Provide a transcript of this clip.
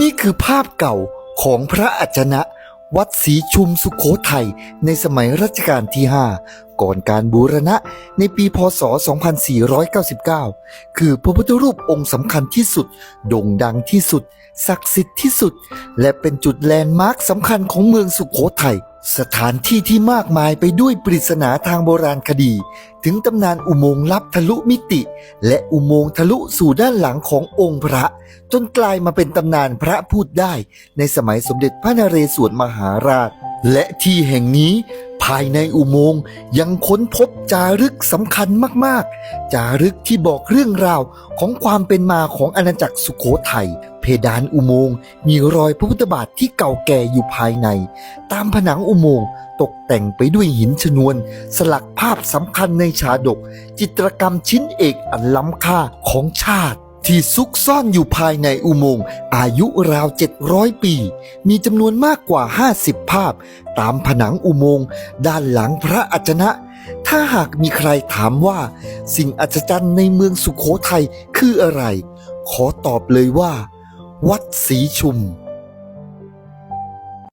นี่คือภาพเก่าของพระอัจฉนะ วัดศรีชุมสุขโขทัยในสมัยรัชกาลที่ 5 ก่อนการบูรณะในปีพศ 2499 คือพระพุทธรูปองค์สำคัญที่สุด โด่งดังที่สุด ศักดิ์สิทธิ์ที่สุด และเป็นจุดแลนด์มาร์คสำคัญของเมืองสุขโขทัย สถานที่ที่มากมายไปด้วยปริศนาทางโบราณคดี ถึงตำนานอุโมงค์ลับทะลุมิติ และอุโมงค์ทะลุสู่ด้านหลังขององค์พระ จนกลายมาเป็นตำนานพระพูดได้ ในสมัยสมเด็จพระนเรศวรมหาราช และที่แห่งนี้ ภายในอุโมงค์ยังค้นพบจารึกสำคัญมากๆ จารึกที่บอกเรื่องราวของความเป็นมาของอาณาจักรสุโขทัย เพดานอุโมงค์มีรอยพระพุทธบาทที่เก่าแก่อยู่ภายใน ตามผนังอุโมงค์ตกแต่งไปด้วยหินชนวน สลักภาพสำคัญในชาดก จิตรกรรมชิ้นเอกอันล้ำค่าของชาติที่ซุกซ่อนอยู่ภายในอุโมงค์อายุราว 700 ปี มีจำนวนมากกว่า 50 ภาพ ตามผนังอุโมงค์ด้านหลังพระอัจฉนะ ถ้าหากมีใครถามว่า สิ่งอัศจรรย์ในเมืองสุขโขทัยคืออะไร ขอตอบเลยว่า วัดสีชุม